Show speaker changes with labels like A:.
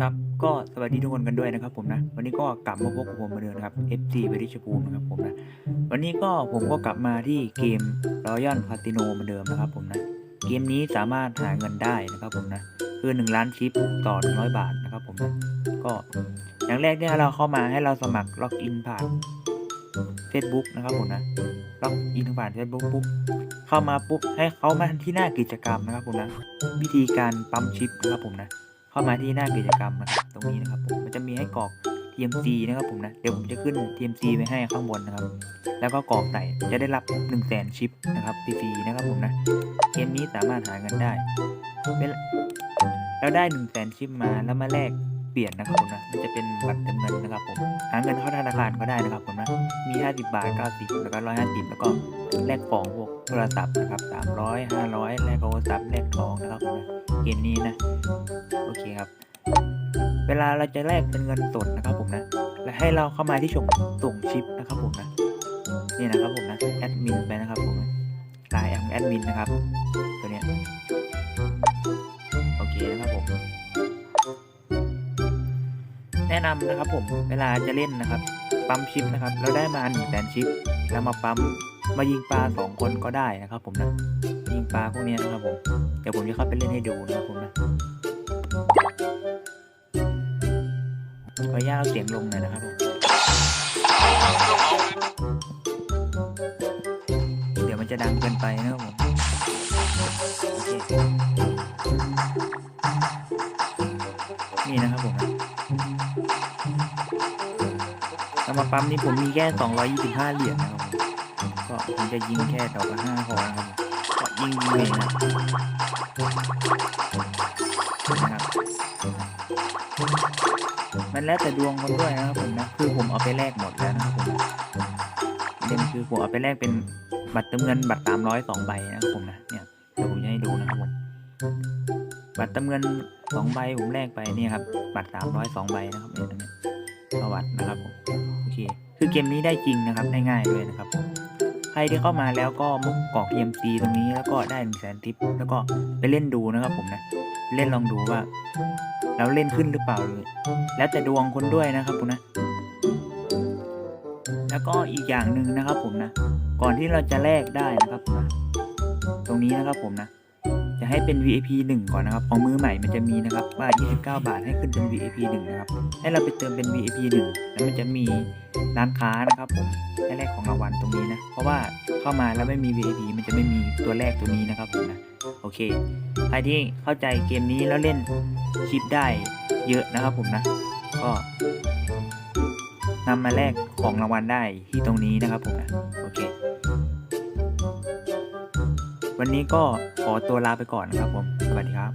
A: ครับก็สวัสดีทุกคนกันด้วยนะครับผมนะ วันนี้ก็กลับมาพบกับผมเหมือนเดิมนะครับ FC บริชภูมินะครับผมนะ วันนี้ก็ผมก็กลับมาที่เกม Royal Casino เหมือนเดิมนะครับผมนะ เกมนี้สามารถหาเงินได้นะครับผมนะ คือ 1 ล้านชิปต่อ 100 บาทนะครับผมนะก็อย่างแรกเนี่ยเราเข้ามาให้เราสมัครล็อกอินผ่าน Facebook นะครับผมนะล็อกอินผ่าน Facebook ปุ๊บเข้ามาปุ๊บให้เขามาที่หน้ากิจกรรมนะครับผมนะ วิธีการปั๊มชิปนะครับผมนะ เข้ามาที่หน้ากิจกรรมนะครับตรงนี้นะครับผมมันจะมีให้กรอก TMC นะครับผมนะเดี๋ยวผมจะขึ้น TMC ไว้ให้ข้างบนนะครับ แล้วก็กรอกใส่จะได้รับ 1 0 0 0 0แสนชิปนะครับฟรีๆนะครับผมนะเกมนี้สามารถหาเงินได้ แล้วได้ 1 0 0 0 0แสนชิปมาแล้วมาแลก เปลี่ยนนะครับผมนะมันจะเป็นบัตรเติมเงินนะครับผมหาเงินเข้าธนาคารก็ได้นะครับผมนะมี 50 บาท 90 แล้วก็ 150 แล้วก็แลกของพวกโทรศัพท์นะครับ 300 500 แลกโทรศัพท์แลกทองนะครับผมนะเกมนี้นะ โอเคครับ เวลาเราจะแลกเป็นเงินสดนะครับผมนะและให้เราเข้ามาที่ส่องส่งชิปนะครับผมนะนี่นะครับผมนะแอดมินไปนะครับผมลายแอดมินนะครับตัวเนี้ย แนะนำนะครับผมเวลาจะเล่นนะครับ ปั๊มชิปนะครับ เราได้มาหนึ่งแสนชิปแล้วมาปั๊มมายิงปลาสองคนก็ได้นะครับ ผมนะยิงปลาพวกนี้นะครับผมเดี๋ยวผมจะเข้าไปเล่นให้ดูนะครับผมนะขออนุญาตเอาเสียงลงหน่อยนะครับผมเดี๋ยวมันจะดังเกินไปนะครับผมโอเค นี่นะครับผมสำหรับปั๊มนี้ผมมีแค่ 225 เหรียญนะครับผมก็ผมจะยิงแค่ดอกละ5พอนะครับผมก็ยิงยิงเลยนะนะครับมันแล้วแต่ดวงคนด้วยนะครับผมนะคือผมเอาไปแลกหมดแล้วนะครับผมเด่นคือผมเอาไปแลกเป็นบัตรเติมเงินบัตรสามร้อยสองใบนะครับผมนะเนี่ยเดี๋ยวผมจะให้ดูนะครับผมบัตรเติมเงิน สองใบผมแลกไปเนี่ยครับบัตรสามร้อยสองใบนะครับเนี่ยอันนี้ประวัตินะครับผมโอเคคือเกมนี้ได้จริงนะครับได้ง่ายด้วยนะครับ ใครที่เข้ามาแล้วก็มุกกรอก TMC ตรงนี้แล้วก็ได้หนึ่งแสนทิปแล้วก็ไปเล่นดูนะครับผมนะเล่นลองดูว่าแล้วเล่นขึ้นหรือเปล่าเลยแล้วแต่ดวงคนด้วยนะครับผมนะแล้วก็อีกอย่างหนึ่งนะครับผมนะ ก่อนที่เราจะแลกได้นะครับ ตรงนี้นะครับผมนะ จะให้เป็น VIP 1 ก่อนนะครับ ของมือใหม่มันจะมีนะครับว่า 29 บาทให้ขึ้นเป็น VIP 1 นะครับ ให้เราไปเติมเป็น VIP 1 แล้วมันจะมีร้านค้านะครับผมให้แลกของรางวัลตรงนี้นะ เพราะว่าเข้ามาแล้วไม่มี VIP มันจะไม่มีตัวแรกตัวนี้นะครับผมนะ โอเค ใครที่เข้าใจเกมนี้แล้วเล่นชิปได้เยอะนะครับผมนะ ก็นำมาแลกของรางวัลได้ที่ตรงนี้นะครับผมนะ โอเค วันนี้ก็ขอตัวลาไปก่อนนะครับผม สวัสดีครับ